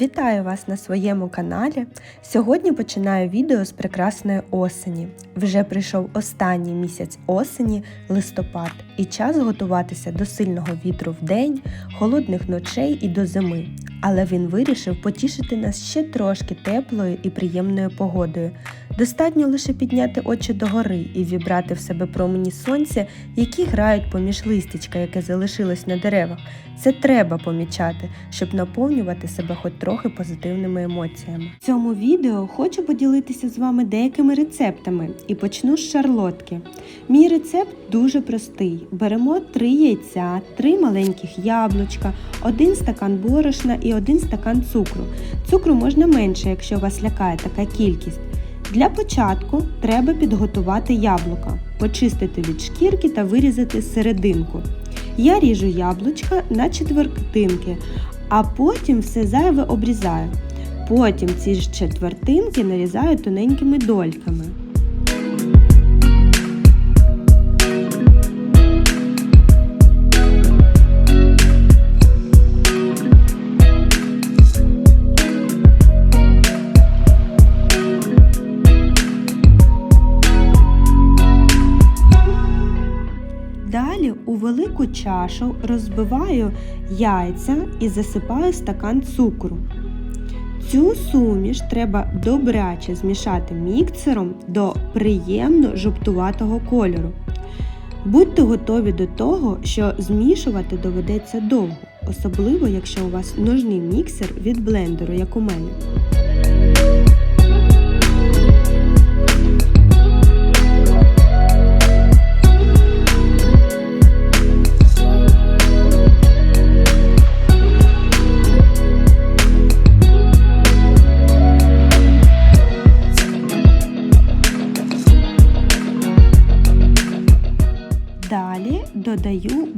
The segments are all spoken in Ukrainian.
Вітаю вас на своєму каналі. Сьогодні починаю відео з прекрасної осені. Вже прийшов останній місяць осені, листопад, і час готуватися до сильного вітру в день, холодних ночей і до зими. Але він вирішив потішити нас ще трошки теплою і приємною погодою. Достатньо лише підняти очі догори і вібрати в себе промені сонця, які грають поміж листячка, яке залишилось на деревах. Це треба помічати, щоб наповнювати себе хоч трохи позитивними емоціями. В цьому відео хочу поділитися з вами деякими рецептами і почну з шарлотки. Мій рецепт дуже простий: беремо 3 яйця, 3 маленьких яблучка, 1 стакан борошна і 1 стакан цукру. Цукру можна менше, якщо вас лякає така кількість. Для початку треба підготувати яблука, почистити від шкірки та вирізати серединку. Я ріжу яблучка на четвертинки, а потім все зайве обрізаю. Потім ці ж четвертинки нарізаю тоненькими дольками. Чашу розбиваю яйця і засипаю стакан цукру. Цю суміш треба добряче змішати міксером до приємно жовтуватого кольору. Будьте готові до того, що змішувати доведеться довго, особливо якщо у вас ножний міксер від блендеру, як у мене.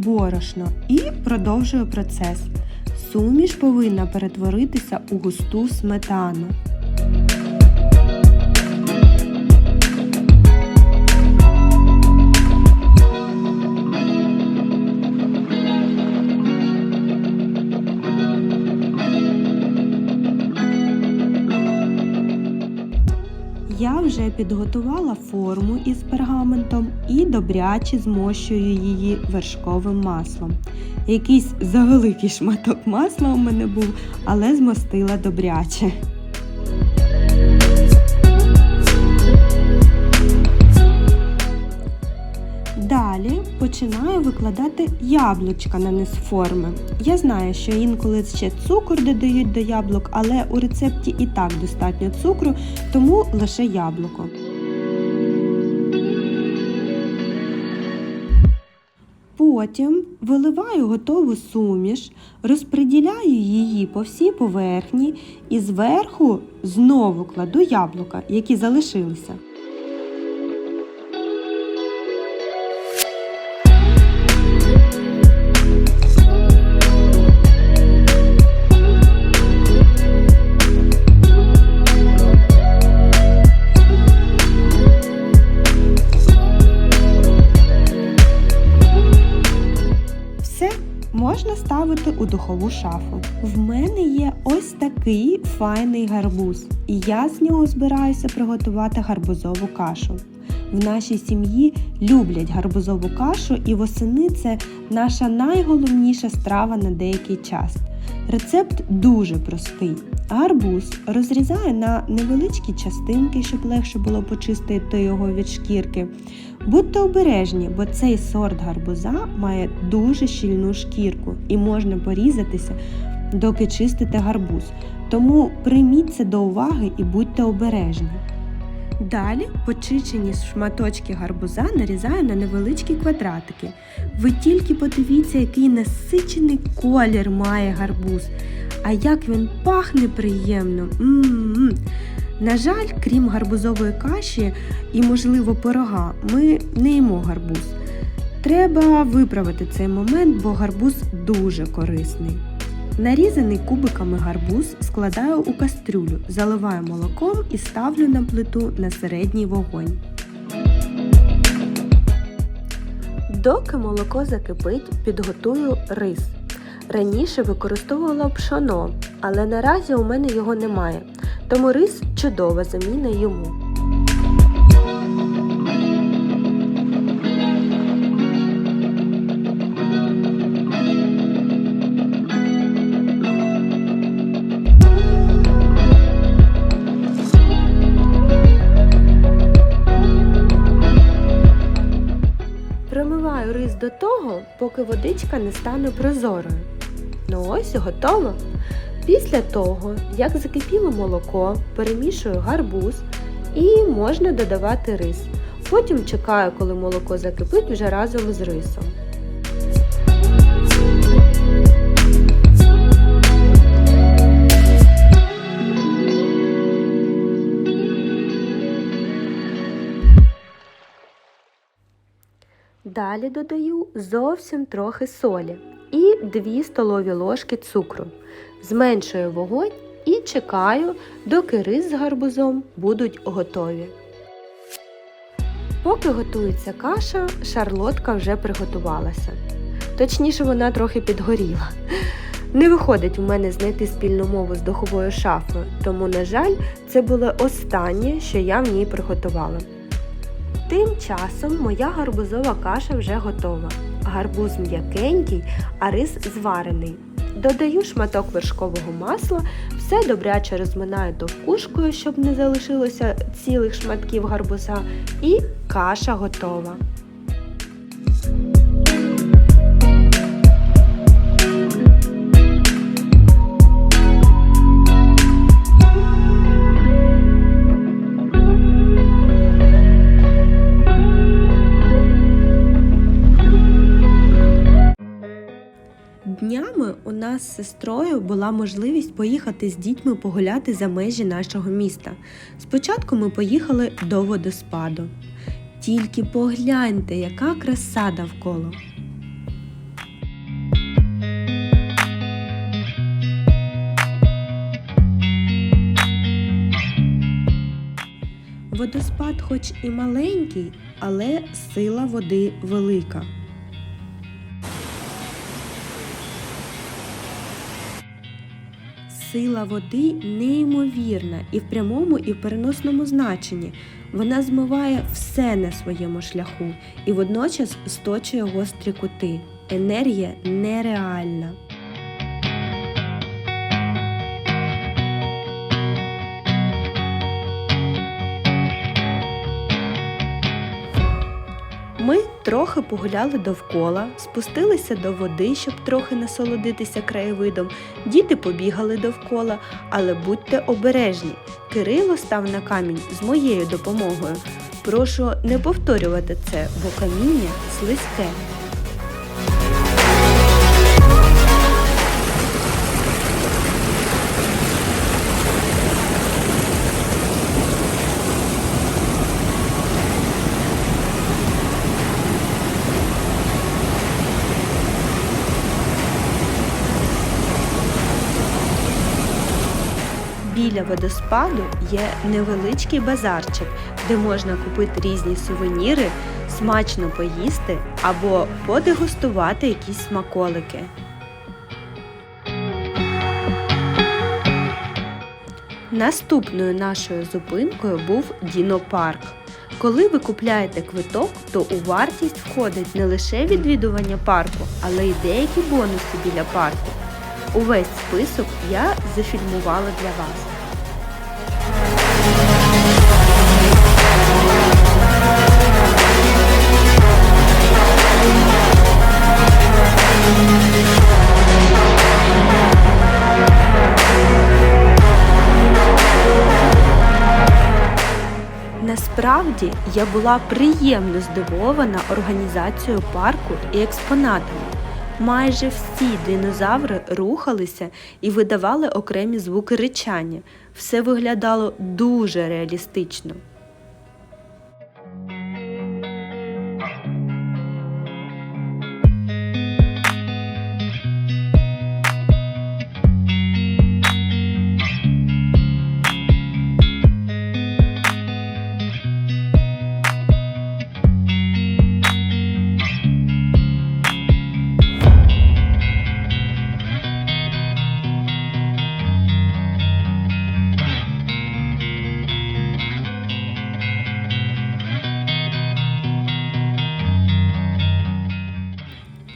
Борошно і продовжую процес. Суміш повинна перетворитися у густу сметану. Вже підготувала форму із пергаментом і добряче змощую її вершковим маслом. Якийсь завеликий шматок масла у мене був, але змастила добряче. Починаю викладати яблучка на низ форми. Я знаю, що інколи ще цукор додають до яблук, але у рецепті і так достатньо цукру, тому лише яблуко. Потім виливаю готову суміш, розподіляю її по всій поверхні і зверху знову кладу яблука, які залишилися. Духову шафу. В мене є ось такий файний гарбуз, і я з нього збираюся приготувати гарбузову кашу. В нашій сім'ї люблять гарбузову кашу, і восени це наша найголовніша страва на деякий час. Рецепт дуже простий. Гарбуз розрізаю на невеличкі частинки, щоб легше було почистити його від шкірки. Будьте обережні, бо цей сорт гарбуза має дуже щільну шкірку і можна порізатися, доки чистите гарбуз. Тому прийміть це до уваги і будьте обережні. Далі почищені шматочки гарбуза нарізаю на невеличкі квадратики. Ви тільки подивіться, який насичений колір має гарбуз. А як він пахне приємно. М-м-м. На жаль, крім гарбузової каші і, можливо, пирога, ми не їмо гарбуз. Треба виправити цей момент, бо гарбуз дуже корисний. Нарізаний кубиками гарбуз складаю у кастрюлю, заливаю молоком і ставлю на плиту на середній вогонь. Доки молоко закипить, підготую рис. Раніше використовувала пшоно, але наразі у мене його немає, тому рис чудова заміна йому. До того, поки водичка не стане прозорою. Ну ось готово. Після того, як закипіло молоко, перемішую гарбуз і можна додавати рис. Потім чекаю, коли молоко закипить вже разом з рисом. Далі додаю зовсім трохи солі і 2 столові ложки цукру. Зменшую вогонь і чекаю, доки рис з гарбузом будуть готові. Поки готується каша, шарлотка вже приготувалася. Точніше, вона трохи підгоріла. Не виходить у мене знайти спільну мову з духовою шафою, тому, на жаль, це було останнє, що я в ній приготувала. Тим часом моя гарбузова каша вже готова. Гарбуз м'якенький, а рис зварений. Додаю шматок вершкового масла, все добряче розминаю довкушкою, щоб не залишилося цілих шматків гарбуза, і каша готова. Нас з сестрою була можливість поїхати з дітьми погуляти за межі нашого міста. Спочатку ми поїхали до водоспаду. Тільки погляньте, яка краса довкола. Водоспад хоч і маленький, але сила води велика. Сила води неймовірна і в прямому, і в переносному значенні. Вона змиває все на своєму шляху і водночас сточує гострі кути. Енергія нереальна. Трохи погуляли довкола, спустилися до води, щоб трохи насолодитися краєвидом. Діти побігали довкола, але будьте обережні. Кирило став на камінь з моєю допомогою. Прошу не повторювати це, бо каміння слизьке. Біля водоспаду є невеличкий базарчик, де можна купити різні сувеніри, смачно поїсти або подегустувати якісь смаколики. Наступною нашою зупинкою був Дінопарк. Коли ви купляєте квиток, то у вартість входить не лише відвідування парку, але й деякі бонуси біля парку. Увесь список я зафільмувала для вас. Насправді я була приємно здивована організацією парку і експонатами. Майже всі динозаври рухалися і видавали окремі звуки ричання. Все виглядало дуже реалістично.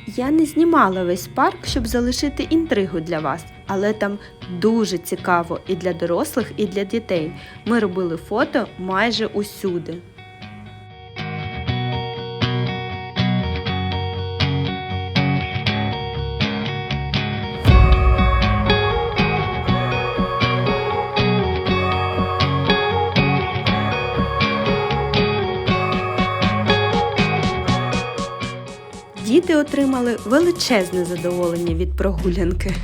Я не знімала весь парк, щоб залишити інтригу для вас, але там дуже цікаво і для дорослих, і для дітей. Ми робили фото майже усюди. Діти отримали величезне задоволення від прогулянки.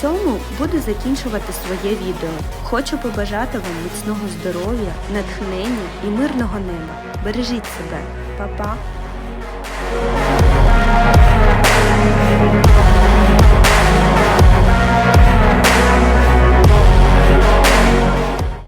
Цьому буду закінчувати своє відео. Хочу побажати вам міцного здоров'я, натхнення і мирного неба. Бережіть себе, Па-па!